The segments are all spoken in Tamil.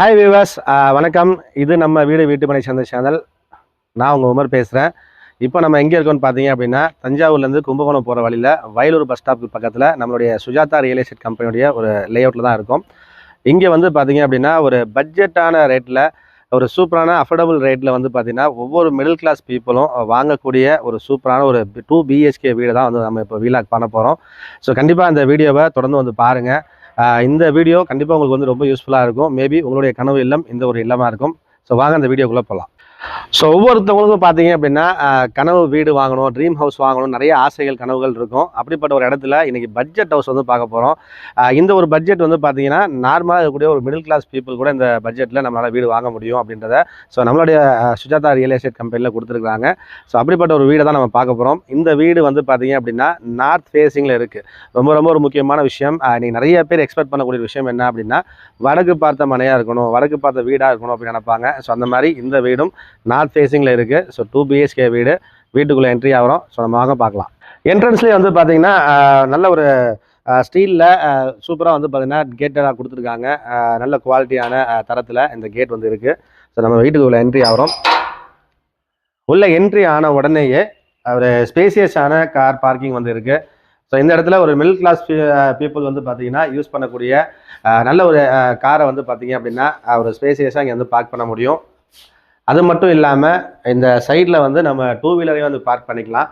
ஹாய் வியூவர்ஸ் வணக்கம். இது நம்ம வீடு வீட்டுமனை சந்தை சேனல் நான் உங்கள் உமர் பேசுகிறேன் இப்போ நம்ம எங்கே இருக்கோம்னு பார்த்தீங்க அப்படின்னா தஞ்சாவூர்லேருந்து கும்பகோணம் போகிற வழியில் வயலூர் பஸ் ஸ்டாப்புக்கு பக்கத்தில் நம்மளுடைய சுஜாதா ரியல் எஸ்டேட் கம்பெனியுடைய ஒரு லேஅவுட்டில் தான் இருக்கும். இங்கே வந்து பார்த்தீங்க அப்படின்னா ஒரு பட்ஜெட்டான ரேட்டில் ஒரு சூப்பரான அஃபோர்டபுள் ரேட்டில் வந்து பார்த்தீங்கன்னா ஒவ்வொரு மிடில் கிளாஸ் பீப்புளும் வாங்கக்கூடிய ஒரு சூப்பரான ஒரு டூ பிஹெச்கே வீடு தான் வந்து நம்ம இப்போ வீலாக் பண்ண போகிறோம் ஸோ கண்டிப்பாக அந்த வீடியோவை தொடர்ந்து வந்து பாருங்கள் இந்த வீடியோ கண்டிப்பாக உங்களுக்கு வந்து ரொம்ப யூஸ்ஃபுல்லாக இருக்கும். மேபி உங்களுடைய கனவு இல்லம் இந்த ஒரு இல்லமாக இருக்கும். ஸோ வாங்க அந்த வீடியோக்குள்ளே போகலாம் ஸோ ஒவ்வொருத்தவங்களுக்கும் பார்த்தீங்க அப்படின்னா கனவு வீடு வாங்கணும் ட்ரீம் ஹவுஸ் வாங்கணும் நிறைய ஆசைகள் கனவுகள் இருக்கும். அப்படிப்பட்ட ஒரு இடத்துல இன்றைக்கி பட்ஜெட் ஹவுஸ் வந்து பார்க்க போகிறோம் இந்த ஒரு பட்ஜெட் வந்து பார்த்தீங்கன்னா நார்மலாக இருக்கக்கூடிய ஒரு மிடில் கிளாஸ் பீப்புள் கூட இந்த பட்ஜெட்டில் நம்மளால் வீடு வாங்க முடியும் அப்படின்றத ஸோ நம்மளுடைய சுஜாதா ரியல் எஸ்டேட் கம்பெனியில் கொடுத்துருக்காங்க ஸோ அப்படிப்பட்ட ஒரு வீடை தான் நம்ம பார்க்க போகிறோம் இந்த வீடு வந்து பார்த்தீங்க அப்படின்னா நார்த் ஃபேஸிங்கில் இருக்குது ரொம்ப ரொம்ப ஒரு முக்கியமான விஷயம். நீங்கள் நிறைய பேர் எக்ஸ்பெக்ட் பண்ணக்கூடிய விஷயம் என்ன அப்படின்னா வடக்கு பார்த்த மனையாக இருக்கணும் வடக்கு பார்த்த வீடாக இருக்கணும் அப்படின்னு நினைப்பாங்க. ஸோ அந்த மாதிரி இந்த வீடும் நார்த் ஃபேஸிங்கில் இருக்குது ஸோ டூ பிஹெச்கே வீடு. வீட்டுக்குள்ளே என்ட்ரி ஆகிறோம் ஸோ நம்ம வாங்க பார்க்கலாம். என்ட்ரன்ஸ்லேயே வந்து பார்த்தீங்கன்னா நல்ல ஒரு ஸ்டீலில் சூப்பராக வந்து பார்த்தீங்கன்னா கேட்டடாக கொடுத்துருக்காங்க. நல்ல குவாலிட்டியான தரத்தில் இந்த கேட் வந்து இருக்குது ஸோ நம்ம வீட்டுக்குள்ளே என்ட்ரி ஆகிறோம் உள்ள என்ட்ரி ஆன உடனேயே ஒரு ஸ்பேசியஸான கார் பார்க்கிங் வந்து இருக்குது ஸோ இந்த இடத்துல ஒரு மிடில் கிளாஸ் பீப்புள் வந்து பார்த்தீங்கன்னா யூஸ் பண்ணக்கூடிய நல்ல ஒரு காரை வந்து பார்த்தீங்க அப்படின்னா ஒரு ஸ்பேசியஸாக இங்கே வந்து பார்க் பண்ண முடியும். அது மட்டும் இல்லாமல் இந்த சைடில் வந்து நம்ம டூ வீலரையும் வந்து பார்க் பண்ணிக்கலாம்.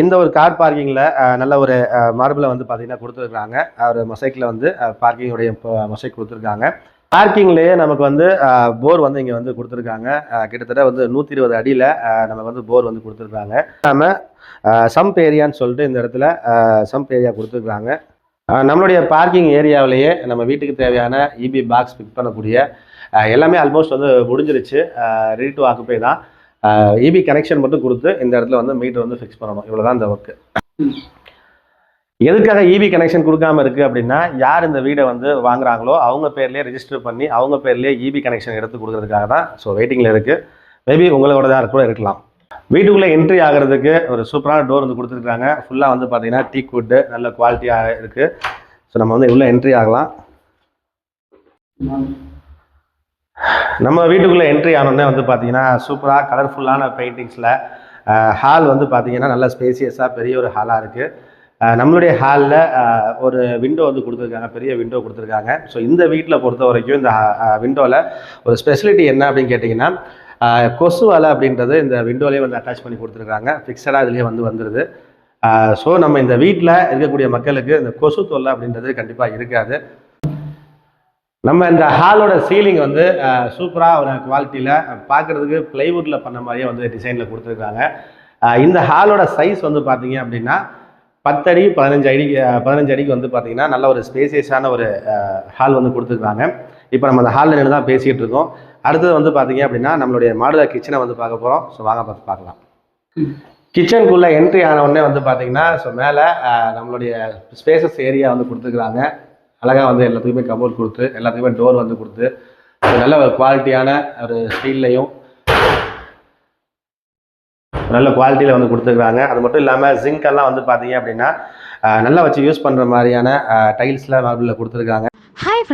இந்த ஒரு கார் பார்க்கிங்கில் நல்ல ஒரு மார்பிளை வந்து பார்த்திங்கன்னா கொடுத்துருக்காங்க ஒரு மொசைக்கில் வந்து பார்க்கிங்குடைய மொசைக் கொடுத்துருக்காங்க. பார்க்கிங்லேயே நமக்கு வந்து போர் வந்து இங்கே வந்து கொடுத்துருக்காங்க. கிட்டத்தட்ட வந்து நூற்றி இருபது அடியில் நமக்கு வந்து போர் வந்து கொடுத்துருக்காங்க. நம்ம சம்ப் ஏரியான்னு சொல்லிட்டு இந்த இடத்துல சம்ப் ஏரியா கொடுத்துருக்காங்க. நம்மளுடைய பார்க்கிங் ஏரியாவிலேயே நம்ம வீட்டுக்கு தேவையான இபி பாக்ஸ் பிக் பண்ணக்கூடிய எல்லாமே ஆல்மோஸ்ட் வந்து முடிஞ்சிருச்சு. ரெடி டு ஆக்குப்பே தான். இபி கனெக்ஷன் மட்டும் கொடுத்து இந்த இடத்துல வந்து மீட்டர் வந்து ஃபிக்ஸ் பண்ணணும். இவ்வளோ தான் இந்த ஒர்க்கு எதுக்காக இபி கனெக்ஷன் கொடுக்காம இருக்குது அப்படின்னா யார் இந்த வீடை வந்து வாங்குறாங்களோ அவங்க பேர்லேயே ரிஜிஸ்டர் பண்ணி அவங்க பேர்லேயே இபி கனெக்ஷன் எடுத்து கொடுக்கறதுக்காக தான் ஸோ வெயிட்டிங்கில் இருக்குது மேபி உங்களோட தான் கூட இருக்கலாம். வீட்டுக்குள்ளே என்ட்ரி ஆகிறதுக்கு ஒரு சூப்பரான டோர் வந்து கொடுத்துருக்காங்க. ஃபுல்லாக வந்து பார்த்தீங்கன்னா டீ குட்டு நல்ல குவாலிட்டியாக இருக்குது ஸோ நம்ம வந்து இவ்வளோ என்ட்ரி ஆகலாம். நம்ம வீட்டுக்குள்ளே என்ட்ரி ஆனோடனே வந்து பார்த்தீங்கன்னா சூப்பராக கலர்ஃபுல்லான பெயிண்டிங்ஸில் ஹால் வந்து பார்த்தீங்கன்னா நல்ல ஸ்பேசியஸாக பெரிய ஒரு ஹாலாக இருக்குது நம்மளுடைய ஹாலில் ஒரு விண்டோ வந்து கொடுத்துருக்காங்க பெரிய விண்டோ கொடுத்துருக்காங்க. ஸோ இந்த வீட்டில் பொறுத்த வரைக்கும் இந்த விண்டோவில் ஒரு ஸ்பெசிலிட்டி என்ன அப்படின்னு கேட்டிங்கன்னா கொசு வலை அப்படின்றது இந்த விண்டோலேயே வந்து அட்டாச் பண்ணி கொடுத்துருக்காங்க. ஃபிக்ஸடாக இதுலேயே வந்து வந்துடுது ஸோ நம்ம இந்த வீட்டில் இருக்கக்கூடிய மக்களுக்கு இந்த கொசு தொல்லை அப்படின்றது கண்டிப்பாக இருக்காது. நம்ம இந்த ஹாலோட சீலிங் வந்து சூப்பராக ஒரு குவாலிட்டியில் பார்க்குறதுக்கு ப்ளைவுட்டில் பண்ண மாதிரியே வந்து டிசைனில் கொடுத்துருக்காங்க. இந்த ஹாலோட சைஸ் வந்து பார்த்தீங்க அப்படின்னா பத்தடி பதினஞ்சு அடிக்கு பதினஞ்சு அடிக்கு வந்து பார்த்தீங்கன்னா நல்ல ஒரு ஸ்பேசியஸான ஒரு ஹால் வந்து கொடுத்துருக்காங்க. இப்போ நம்ம அந்த ஹாலில் நின்று தான் பேசிகிட்டு இருக்கோம். அடுத்தது வந்து பார்த்தீங்க அப்படின்னா நம்மளுடைய மாடுலர் கிச்சனை வந்து பார்க்க போகிறோம் ஸோ வாங்க பார்த்து பார்க்கலாம். கிச்சனுக்குள்ளே என்ட்ரி ஆன உடனே வந்து பார்த்தீங்கன்னா ஸோ மேலே நம்மளுடைய ஸ்பேசஸ் ஏரியா வந்து கொடுத்துருக்குறாங்க. அழகாக வந்து எல்லாத்துக்குமே கபோர்ட் கொடுத்து எல்லாத்துக்குமே டோர் வந்து கொடுத்து நல்ல ஒரு குவாலிட்டியான ஒரு ஸ்டீல்லையும் நல்ல குவாலிட்டியில் வந்து கொடுத்துருக்காங்க. அது மட்டும் இல்லாமல் ஜிங்க் எல்லாம் வந்து பார்த்தீங்க அப்படின்னா நல்லா வச்சு யூஸ் பண்ணுற மாதிரியான டைல்ஸில் மார்பிளில் கொடுத்துருக்காங்க.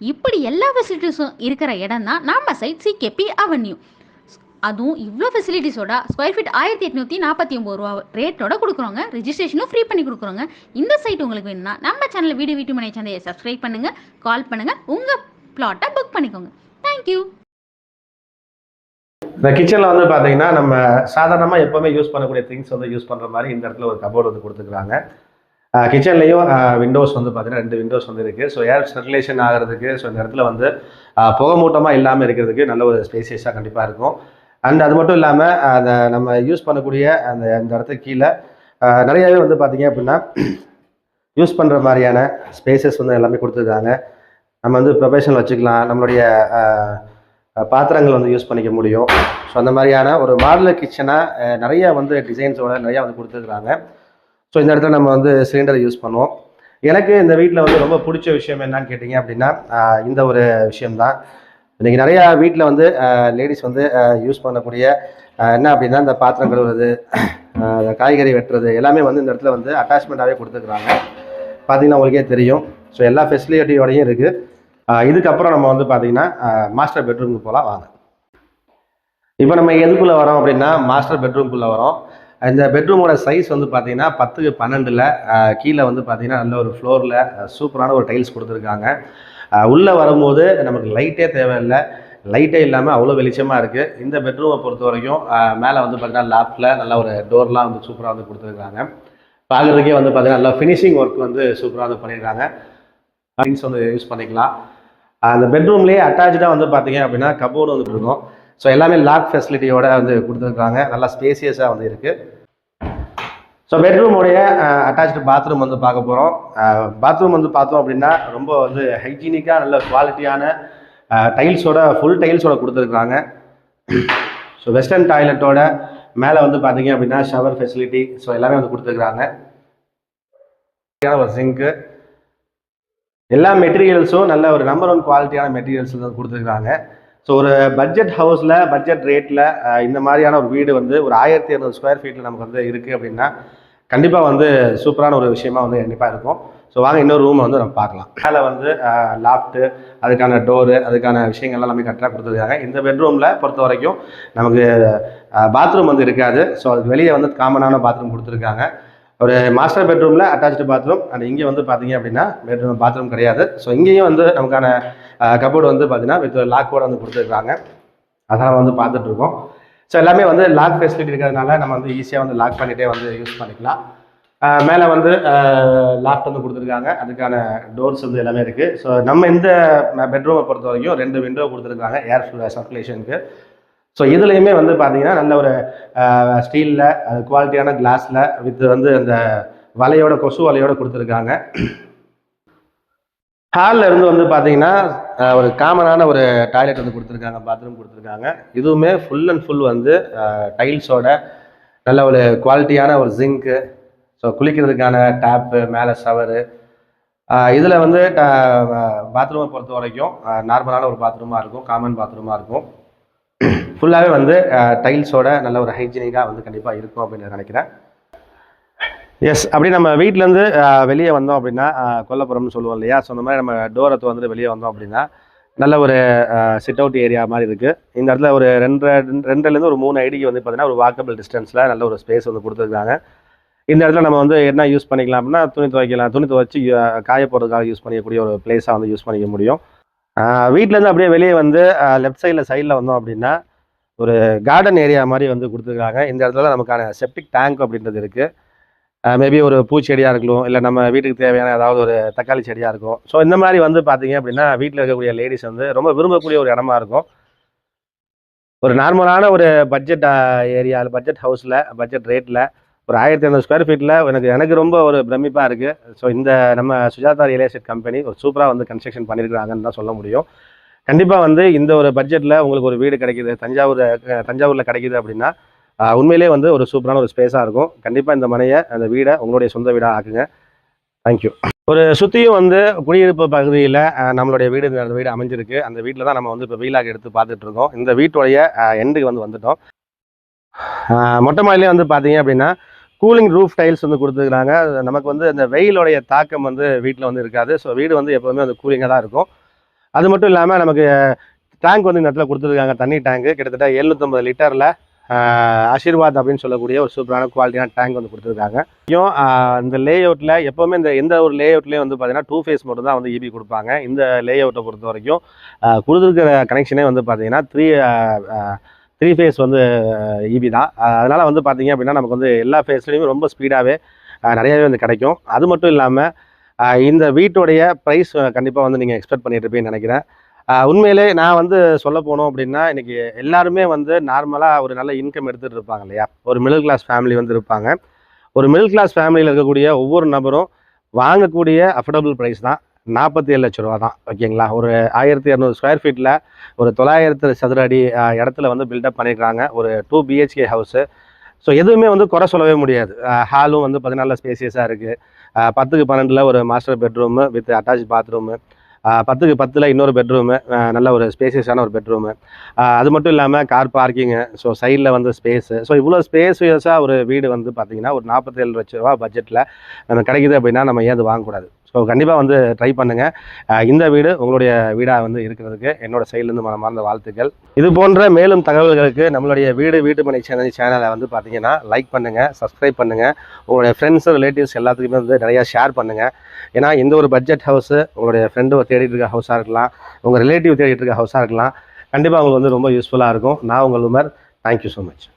இப்படி எல்லா ஃபெசிலிட்டிஸும் இருக்கிற இடம் தான் நம்ம சைட் சிகேபி அவென்யூ அதுவும் இவ்வளோ ஃபெசிலிட்டிஸோட ஸ்கொயர் ஃபீட் ஆயிரத்தி எட்நூற்றி நாற்பத்தி ஒம்பது ரூபா ரேட்டோட கொடுக்குறோங்க. ரிஜிஸ்ட்ரேஷனும் ஃப்ரீ பண்ணி கொடுக்குறோங்க. இந்த சைட் உங்களுக்கு வேணும்னா நம்ம சேனல் வீடு வீட்டு மனை சந்தையை சப்ஸ்கிரைப் பண்ணுங்கள் கால் பண்ணுங்கள் உங்கள் பிளாட்டை புக் பண்ணிக்கோங்க. தேங்க்யூ இந்த கிச்சனில் வந்து பார்த்தீங்கன்னா நம்ம சாதாரணமாக எப்போவுமே யூஸ் பண்ணக்கூடிய திங்ஸ் வந்து யூஸ் பண்ணுற மாதிரி இந்த இடத்துல ஒரு கபோர்டு வந்து கொடுத்துருக்காங்க கிச்சன்லேயும் விண்டோஸ் வந்து பார்த்தீங்கன்னா ரெண்டு விண்டோஸ் வந்து இருக்குது ஸோ ஏர் சர்க்குலேஷன் ஆகிறதுக்கு ஸோ இந்த இடத்துல வந்து புகமூட்டமாக இல்லாமல் இருக்கிறதுக்கு நல்ல ஒரு ஸ்பேசியஸாக கண்டிப்பாக இருக்கும். அண்ட் அது மட்டும் இல்லாமல் அதை நம்ம யூஸ் பண்ணக்கூடிய அந்த இந்த இடத்துக்கு கீழே நிறையாவே வந்து பார்த்தீங்க அப்படின்னா யூஸ் பண்ணுற மாதிரியான ஸ்பேசஸ் வந்து எல்லாமே கொடுத்துருக்காங்க. நம்ம வந்து ப்ரொஃபஷனல் வச்சுக்கலாம். நம்மளுடைய பாத்திரங்கள் வந்து யூஸ் பண்ணிக்க முடியும். ஸோ அந்த மாதிரியான ஒரு மாடலர் கிச்சனாக நிறைய வந்து டிசைன்ஸோட நிறையா வந்து கொடுத்துருக்குறாங்க ஸோ இந்த இடத்துல நம்ம வந்து சிலிண்டர் யூஸ் பண்ணுவோம். எனக்கு இந்த வீட்டில் வந்து ரொம்ப பிடிச்ச விஷயம் என்னன்னு கேட்டிங்க அப்படின்னா இந்த ஒரு விஷயம்தான். இன்றைக்கி நிறையா வீட்டில் வந்து லேடிஸ் வந்து யூஸ் பண்ணக்கூடிய என்ன அப்படின்னா இந்த பாத்திரம் கழுவுறது காய்கறி வெட்டுறது எல்லாமே வந்து இந்த இடத்துல வந்து அட்டாச்மெண்ட்டாகவே கொடுத்துருக்குறாங்க பார்த்தீங்கன்னா உங்களுக்கே தெரியும். ஸோ எல்லா ஃபெசிலிட்டியோடையும் இருக்குது இதுக்கப்புறம் நம்ம வந்து பார்த்திங்கன்னா மாஸ்டர் பெட்ரூமுக்கு போகலாம் வாங்க. இப்போ நம்ம எதுக்குள்ளே வரோம் அப்படின்னா மாஸ்டர் பெட்ரூம்குள்ளே வரோம். இந்த பெட்ரூமோட சைஸ் வந்து பார்த்தீங்கன்னா பத்துக்கு பன்னெண்டில் கீழே வந்து பார்த்தீங்கன்னா நல்ல ஒரு ஃப்ளோரில் சூப்பரான ஒரு டைல்ஸ் கொடுத்துருக்காங்க. உள்ளே வரும்போது நமக்கு லைட்டே தேவையில்லை. லைட்டே இல்லாமல் அவ்வளோ வெளிச்சமாக இருக்குது இந்த பெட்ரூமை பொறுத்த வரைக்கும் மேலே வந்து பார்த்தீங்கன்னா லாஃப்டில் நல்ல ஒரு டோர்லாம் வந்து சூப்பராக வந்து கொடுத்துருக்காங்க. பார்க்குறதுக்கே வந்து பார்த்தீங்கன்னா நல்லா ஃபினிஷிங் ஒர்க் வந்து சூப்பராக வந்து பண்ணியிருக்காங்க திங்ஸ் வந்து யூஸ் பண்ணிக்கலாம். அந்த பெட்ரூம்லேயே அட்டாச்சாக வந்து பார்த்தீங்க அப்படின்னா கபோர்டு வந்து இருக்கும் ஸோ எல்லாமே லாக் ஃபெசிலிட்டியோட வந்து கொடுத்துருக்காங்க நல்லா ஸ்பேசியஸாக வந்து இருக்குது ஸோ பெட்ரூமுடைய அட்டாச்சு பாத்ரூம் வந்து பார்க்க போகிறோம் பாத்ரூம் வந்து பார்த்தோம் அப்படின்னா ரொம்ப வந்து ஹைஜீனிக்காக நல்ல குவாலிட்டியான டைல்ஸோட ஃபுல் டைல்ஸோட கொடுத்துருக்குறாங்க. ஸோ வெஸ்டர்ன் டாய்லெட்டோட மேலே வந்து பார்த்தீங்க அப்படின்னா ஷவர் ஃபெசிலிட்டி ஸோ எல்லாமே வந்து கொடுத்துருக்குறாங்க. ஒரு சிங்க்கு எல்லா மெட்டீரியல்ஸும் நல்ல ஒரு நம்பர் ஒன் குவாலிட்டியான மெட்டீரியல்ஸ் வந்து கொடுத்துருக்காங்க ஸோ ஒரு பட்ஜெட் ஹவுஸில் பட்ஜெட் ரேட்டில் இந்த மாதிரியான ஒரு வீடு வந்து ஒரு ஆயிரத்தி இரநூறு ஸ்கொயர் ஃபீட்டில் நமக்கு வந்து இருக்குது அப்படின்னா கண்டிப்பாக வந்து சூப்பரான ஒரு விஷயமா வந்து கண்டிப்பாக இருக்கும். ஸோ வாங்க இன்னொரு ரூமை வந்து நம்ம பார்க்கலாம். மேலே வந்து லாஃப்ட்டு அதுக்கான டோரு அதுக்கான விஷயங்கள்லாம் எல்லாமே கரெக்டாக கொடுத்துருக்காங்க. இந்த பெட்ரூமில் பொறுத்த வரைக்கும் நமக்கு பாத்ரூம் வந்து இருக்காது. ஸோ அதுக்கு வெளியே வந்து காமனான பாத்ரூம் கொடுத்துருக்காங்க. ஒரு மாஸ்டர் பெட்ரூமில் அட்டாச்சு பாத்ரூம் அண்ட் இங்கே வந்து பார்த்தீங்க அப்படின்னா பெட்ரூம் பாத்ரூம் கிடையாது. ஸோ இங்கேயும் வந்து நமக்கான கபோர்டு வந்து பார்த்தீங்கன்னா வித் லாக்கோட வந்து கொடுத்துருக்காங்க. அதெல்லாம் வந்து பார்த்துட்ருக்கோம். ஸோ எல்லாமே வந்து லாக் ஃபெசிலிட்டி இருக்கிறதுனால நம்ம வந்து ஈஸியாக வந்து லாக் பண்ணிகிட்டே வந்து யூஸ் பண்ணிக்கலாம். மேலே வந்து லாஃப்ட் வந்து கொடுத்துருக்காங்க. அதுக்கான டோர்ஸ் வந்து எல்லாமே இருக்குது ஸோ நம்ம இந்த பெட்ரூமை பொறுத்த வரைக்கும் ரெண்டு விண்டோ கொடுத்துருக்காங்க ஏர் சர்க்குலேஷனுக்கு ஸோ இதுலேயுமே வந்து பார்த்தீங்கன்னா நல்ல ஒரு ஸ்டீலில் குவாலிட்டியான கிளாஸில் வித் வந்து அந்த வலையோட கொசு வலையோட கொடுத்துருக்காங்க. ஹாலில் இருந்து வந்து பார்த்தீங்கன்னா ஒரு காமனான ஒரு டாய்லெட் வந்து கொடுத்துருக்காங்க பாத்ரூம் கொடுத்துருக்காங்க. இதுவுமே ஃபுல் அண்ட் ஃபுல் வந்து டைல்ஸோட நல்ல ஒரு குவாலிட்டியான ஒரு ஜிங்க்கு ஸோ குளிக்கிறதுக்கான டேப்பு மேலே ஷவரு இதில் வந்து பாத்ரூமை பொறுத்த வரைக்கும் நார்மலான ஒரு பாத்ரூமாக இருக்கும் காமன் பாத்ரூமாக இருக்கும். ஃபுல்லாகவே வந்து டைல்ஸோட நல்ல ஒரு ஹைஜீனிக்காக வந்து கண்டிப்பாக இருக்கும் அப்படின்னு நினைக்கிறேன். எஸ் அப்படி நம்ம வீட்டிலேருந்து வெளியே வந்தோம் அப்படின்னா கொல்லப்புறம்னு சொல்லுவோம் இல்லையா? ஸோ அந்த மாதிரி நம்ம டோரை வந்துட்டு வெளியே வந்தோம் அப்படின்னா நல்ல ஒரு சிட் அவுட் ஏரியா மாதிரி இருக்குது இந்த இடத்துல ஒரு ரெண்டு ரெண்டுலேருந்து ஒரு மூணு ஐடிக்கு வந்து பார்த்தீங்கன்னா ஒரு வாக்கபிள் டிஸ்டன்ஸில் நல்ல ஒரு ஸ்பேஸ் வந்து கொடுத்துருக்காங்க. இந்த இடத்துல நம்ம வந்து என்ன யூஸ் பண்ணிக்கலாம் அப்படின்னா துணி துவைக்கலாம். துணி துவைச்சி காய போடுறதுக்காக யூஸ் பண்ணிக்கக்கூடிய ஒரு பிளேஸாக வந்து யூஸ் பண்ணிக்க முடியும். வீட்டிலேருந்து அப்படியே வெளியே வந்து லெஃப்ட் சைடில் சைடில் வந்தோம் அப்படின்னா ஒரு கார்டன் ஏரியா மாதிரி வந்து கொடுத்துருக்காங்க. இந்த இடத்துல நமக்கான செப்டிக் டேங்க் அப்படின்றது இருக்குது மேபி ஒரு பூச்செடியாக இருக்கலாம் இல்லை நம்ம வீட்டுக்கு தேவையான ஏதாவது ஒரு தக்காளி செடியாக இருக்கும். ஸோ இந்த மாதிரி வந்து பார்த்தீங்க அப்படின்னா வீட்டில் இருக்கக்கூடிய லேடிஸ் வந்து ரொம்ப விரும்பக்கூடிய ஒரு இடமா இருக்கும். ஒரு நார்மலான ஒரு பட்ஜெட் ஏரியாவில் பட்ஜெட் ஹவுஸில் பட்ஜெட் ரேட்டில் ஒரு ஆயிரத்தி ஐநூறு ஸ்கொயர் ஃபீட்டில் எனக்கு எனக்கு ரொம்ப ஒரு பிரமிப்பாக இருக்குது ஸோ இந்த நம்ம சுஜாதா ரியல் எஸ்டேட் கம்பெனி ஒரு சூப்பராக வந்து கன்ஸ்ட்ரக்ஷன் பண்ணியிருக்கிறாங்கன்னு தான் சொல்ல முடியும். கண்டிப்பாக வந்து இந்த ஒரு பட்ஜெட்டில் உங்களுக்கு ஒரு வீடு கிடைக்கிது தஞ்சாவூர் தஞ்சாவூரில் கிடைக்கிது அப்படின்னா உண்மையிலே வந்து ஒரு சூப்பரான ஒரு ஸ்பேஸாக இருக்கும். கண்டிப்பாக இந்த மனையை அந்த வீடை உங்களுடைய சொந்த வீடாக ஆக்குங்க. தேங்க்யூ ஒரு சுற்றியும் வந்து குடியிருப்பு பகுதியில் நம்மளுடைய வீடு இந்த வீடு அமைஞ்சிருக்கு. அந்த வீட்டில் தான் நம்ம வந்து இப்போ வீலாக எடுத்து பார்த்துட்டு இருக்கோம். இந்த வீட்டுடைய எண்டுக்கு வந்து வந்துட்டோம். மொட்டை மாடிலே வந்து பார்த்தீங்க அப்படின்னா கூலிங் ரூஃப் டைல்ஸ் வந்து கொடுத்துருக்காங்க நமக்கு வந்து அந்த வெயிலுடைய தாக்கம் வந்து வீட்டில் வந்து இருக்காது. ஸோ வீடு வந்து எப்போவுமே வந்து கூலிங்காக தான் இருக்கும். அது மட்டும் இல்லாமல் நமக்கு டேங்க் வந்து இந்த இடத்துல கொடுத்துருக்காங்க. தண்ணி டேங்க்கு கிட்டத்தட்ட எழுநூற்றம்பது லிட்டரில் ஆசீர்வாத் அப்படின்னு சொல்லக்கூடிய ஒரு சூப்பரான குவாலிட்டியான டேங்க் வந்து கொடுத்துருக்காங்க. ஐயும் இந்த லே அவுட்டில் எப்போவுமே இந்த எந்த ஒரு லே அவுட்லேயும் வந்து பார்த்தீங்கன்னா டூ ஃபேஸ் மட்டும் தான் வந்து இபி கொடுப்பாங்க. இந்த லே அவுட்டை பொறுத்த வரைக்கும் கொடுத்துருக்கிற கனெக்ஷனே வந்து பார்த்தீங்கன்னா த்ரீ த்ரீ ஃபேஸ் வந்து இபி தான். அதனால் வந்து பார்த்தீங்க அப்படின்னா நமக்கு வந்து எல்லா ஃபேஸ்லேயுமே ரொம்ப ஸ்பீடாகவே நிறையாவே வந்து கிடைக்கும். அது மட்டும் இல்லாமல் இந்த வீட்டுடைய ப்ரைஸ் கண்டிப்பாக வந்து நீங்கள் எக்ஸ்பெக்ட் பண்ணிட்டு இருப்பீங்கன்னு நினைக்கிறேன். உண்மையிலே நான் வந்து சொல்ல போனோம் அப்படின்னா இன்னைக்கு எல்லாருமே வந்து நார்மலாக ஒரு நல்ல இன்கம் எடுத்துகிட்டு இருப்பாங்க இல்லையா? ஒரு மிடில் கிளாஸ் ஃபேமிலி வந்து இருப்பாங்க. ஒரு மிடில் கிளாஸ் ஃபேமிலியில் இருக்கக்கூடிய ஒவ்வொரு நபரும் வாங்கக்கூடிய அஃபோர்டபுள் ப்ரைஸ் தான். நாற்பத்தி ஏழு லட்ச ரூபா தான் ஓகேங்களா? ஒரு ஆயிரத்தி இரநூறு ஸ்கொயர் ஃபீட்டில் ஒரு தொள்ளாயிரத்து சதுர அடி இடத்துல வந்து பில்டப் பண்ணியிருக்காங்க ஒரு டூ பிஹெச்கே ஹவுஸு ஸோ எதுவுமே வந்து குறை சொல்லவே முடியாது. ஹாலும் வந்து பதினாலு ஸ்பேசியஸாக இருக்குது பத்துக்கு பன்னெண்டில் ஒரு master bedroom with attach bathroom பத்துக்கு பத்தில் இன்னொரு பெட்ரூமு நல்ல ஒரு ஸ்பேசியஸான ஒரு பெட்ரூமு அது மட்டும் இல்லாமல் கார் பார்க்கிங்கு ஸோ சைடில் வந்து ஸ்பேஸு ஸோ இவ்வளோ ஸ்பேசியஸாக ஒரு வீடு வந்து பார்த்திங்கன்னா ஒரு நாற்பத்தேழு லட்ச ரூபா பட்ஜெட்டில் நம்ம கிடைக்குது அப்படின்னா நம்ம ஏன் அது வாங்கக்கூடாது? ஸோ கண்டிப்பாக வந்து ட்ரை பண்ணுங்கள் இந்த வீடு உங்களுடைய வீடாக வந்து இருக்கிறதுக்கு என்னோட சைட்லேருந்து மனமார்ந்த வாழ்த்துக்கள். இது போன்ற மேலும் தகவல்களுக்கு நம்மளுடைய வீடு வீட்டுமனை சேனல் சேனலை வந்து பார்த்தீங்கன்னா லைக் பண்ணுங்கள் சப்ஸ்கிரைப் பண்ணுங்கள் உங்களுடைய ஃப்ரெண்ட்ஸ் ரிலேட்டிவ்ஸ் எல்லாத்துக்குமே வந்து நிறையா ஷேர் பண்ணுங்கள் ஏன்னா எந்த ஒரு பட்ஜெட் ஹவுஸு உங்களுடைய ஃப்ரெண்டு தேடிட்டு இருக்க ஹவுஸாக இருக்கலாம். உங்கள் ரிலேட்டிவ் தேடிட்டு இருக்க ஹவுஸாக இருக்கலாம். கண்டிப்பாக உங்களுக்கு வந்து ரொம்ப யூஸ்ஃபுல்லாக இருக்கும். நான் உங்கள் உமர். Thank you so much